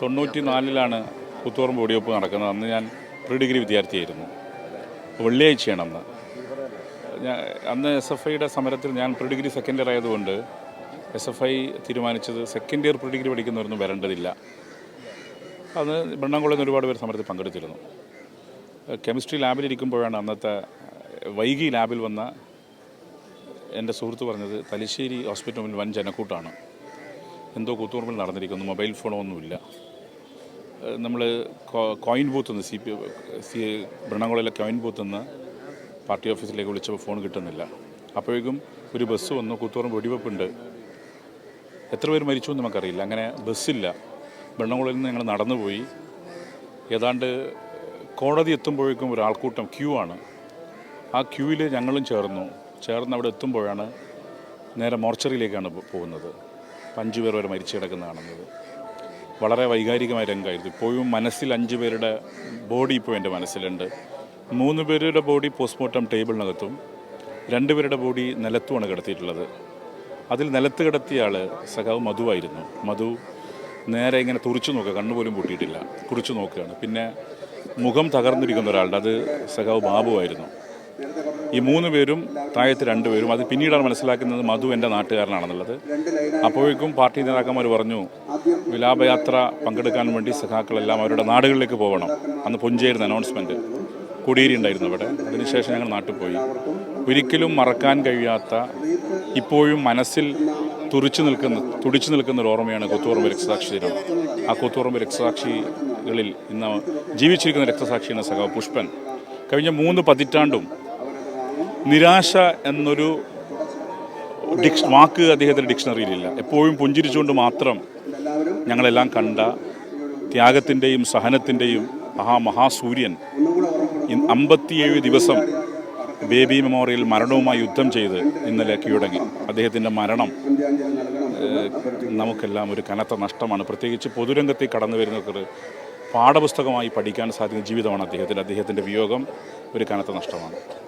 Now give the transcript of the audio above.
തൊണ്ണൂറ്റി നാലിലാണ് പുത്തോറും വെടിവെപ്പ് നടക്കുന്നത്. അന്ന് ഞാൻ പ്രീ ഡിഗ്രി വിദ്യാർത്ഥിയായിരുന്നു. വെള്ളിയാഴ്ചയാണ് അന്ന് ഞാൻ അന്ന് എസ് എഫ് ഐയുടെ സമരത്തിൽ ഞാൻ പ്രീ ഡിഗ്രി സെക്കൻഡ് ഇയർ ആയതുകൊണ്ട് എസ് എഫ് ഐ തീരുമാനിച്ചത് സെക്കൻഡ് ഇയർ പ്രീ ഡിഗ്രി പഠിക്കുന്നവരൊന്നും വരേണ്ടതില്ല. അന്ന് ബ്രണ്ണംകുളത്ത് നിന്ന് ഒരുപാട് പേർ സമരത്തിൽ പങ്കെടുത്തിരുന്നു. കെമിസ്ട്രി ലാബിലിരിക്കുമ്പോഴാണ് അന്നത്തെ വൈകി ലാബിൽ വന്ന എന്റെ സുഹൃത്ത് പറഞ്ഞത് തലശ്ശേരി ഹോസ്പിറ്റലിൽ വൻ ജനക്കൂട്ടാണ്. എന്തോ കൂത്തുപറമ്പിൽ നടന്നിരിക്കുന്നു മൊബൈൽ ഫോണോ ഒന്നുമില്ല നമ്മൾ കോയിൻ ബൂത്ത് നിന്ന് സി പി സി ബ്രണംകുളയിലെ കോയിൻ ബൂത്ത് നിന്ന് പാർട്ടി ഓഫീസിലേക്ക് വിളിച്ചപ്പോൾ ഫോൺ കിട്ടുന്നില്ല. അപ്പോഴേക്കും ഒരു ബസ് വന്നു കൂത്തോറും വെടിവെപ്പുണ്ട്. എത്ര പേര് മരിച്ചു എന്ന് നമുക്കറിയില്ല. അങ്ങനെ ബസ്സില്ല ബ്രണംകുളയിൽ നിന്ന് ഞങ്ങൾ നടന്നുപോയി. ഏതാണ്ട് കോടതി എത്തുമ്പോഴേക്കും ഒരു ആൾക്കൂട്ടം ക്യൂ ആണ്. ആ ക്യൂവിൽ ഞങ്ങളും ചേർന്നു. ചേർന്ന് അവിടെ എത്തുമ്പോഴാണ് നേരെ മോർച്ചറിയിലേക്കാണ് പോകുന്നത്. അഞ്ച് പേർ വരെ മരിച്ചു കിടക്കുന്ന കാണുന്നത് വളരെ വൈകാരികമായ രംഗമായിരുന്നു. ഇപ്പോഴും മനസ്സിൽ അഞ്ച് പേരുടെ ബോഡി ഇപ്പോൾ എന്റെ മനസ്സിലുണ്ട്. മൂന്ന് പേരുടെ ബോഡി പോസ്റ്റ്മോർട്ടം ടേബിളിനകത്തും രണ്ട് പേരുടെ ബോഡി നിലത്തുമാണ് കിടത്തിയിട്ടുള്ളത്. അതിൽ നിലത്ത് കിടത്തിയ ആൾ സഖാവ് മധുവായിരുന്നു മധു നേരെ ഇങ്ങനെ തുറിച്ചു നോക്കുക കണ്ണുപോലും പൂട്ടിയിട്ടില്ല. കുറിച്ചു നോക്കുകയാണ്. പിന്നെ മുഖം തകർന്നിരിക്കുന്ന ഒരാളുടെ അത് സഖാവ് ബാബുവായിരുന്നു ഈ മൂന്ന് പേരും താഴത്ത് രണ്ടുപേരും അത് പിന്നീടാണ് മനസ്സിലാക്കുന്നത് മധു എന്റെ നാട്ടുകാരനാണെന്നുള്ളത്. അപ്പോഴേക്കും പാർട്ടി നേതാക്കന്മാർ പറഞ്ഞു വിലാപയാത്ര പങ്കെടുക്കാൻ വേണ്ടി സഖാക്കളെല്ലാം അവരുടെ നാടുകളിലേക്ക് പോകണം അന്ന് പുഞ്ചേരുന്ന അനൗൺസ്മെന്റ് കൊടിയേരി ഉണ്ടായിരുന്നു അവിടെ. അതിനുശേഷം ഞങ്ങൾ നാട്ടിൽ പോയി. ഒരിക്കലും മറക്കാൻ കഴിയാത്ത ഇപ്പോഴും മനസ്സിൽ തുറിച്ചു നിൽക്കുന്ന തുടിച്ചു നിൽക്കുന്ന ഒരു ഓർമ്മയാണ് കൊത്തുപറമ്പ് രക്തസാക്ഷി ദിനം. ആ കൊത്തുപറമ്പ് രക്തസാക്ഷികളിൽ ഇന്ന് ജീവിച്ചിരിക്കുന്ന രക്തസാക്ഷിയാണ് സഖാവ് പുഷ്പൻ. കഴിഞ്ഞ മൂന്ന് പതിറ്റാണ്ടും നിരാശ എന്നൊരു ഡിക്ഷ വാക്ക് അദ്ദേഹത്തിന്റെ ഡിക്ഷണറിയിലില്ല. എപ്പോഴും പുഞ്ചിരിച്ചുകൊണ്ട് മാത്രം ഞങ്ങളെല്ലാം കണ്ട ത്യാഗത്തിന്റെയും സഹനത്തിന്റെയും മഹാ മഹാസൂര്യൻ അമ്പത്തിയേഴ് ദിവസം ബേബി മെമ്മോറിയൽ മരണവുമായി യുദ്ധം ചെയ്ത് ഇന്നലെ കീഴടങ്ങി. അദ്ദേഹത്തിന്റെ മരണം നമുക്കെല്ലാം ഒരു കനത്ത നഷ്ടമാണ്. പ്രത്യേകിച്ച് പൊതുരംഗത്തേക്ക് കടന്നു വരുന്നവർക്ക് പാഠപുസ്തകമായി പഠിക്കാൻ സാധിക്കുന്ന ജീവിതമാണ് അദ്ദേഹത്തിന്റെ. അദ്ദേഹത്തിന്റെ വിയോഗം ഒരു കനത്ത നഷ്ടമാണ്.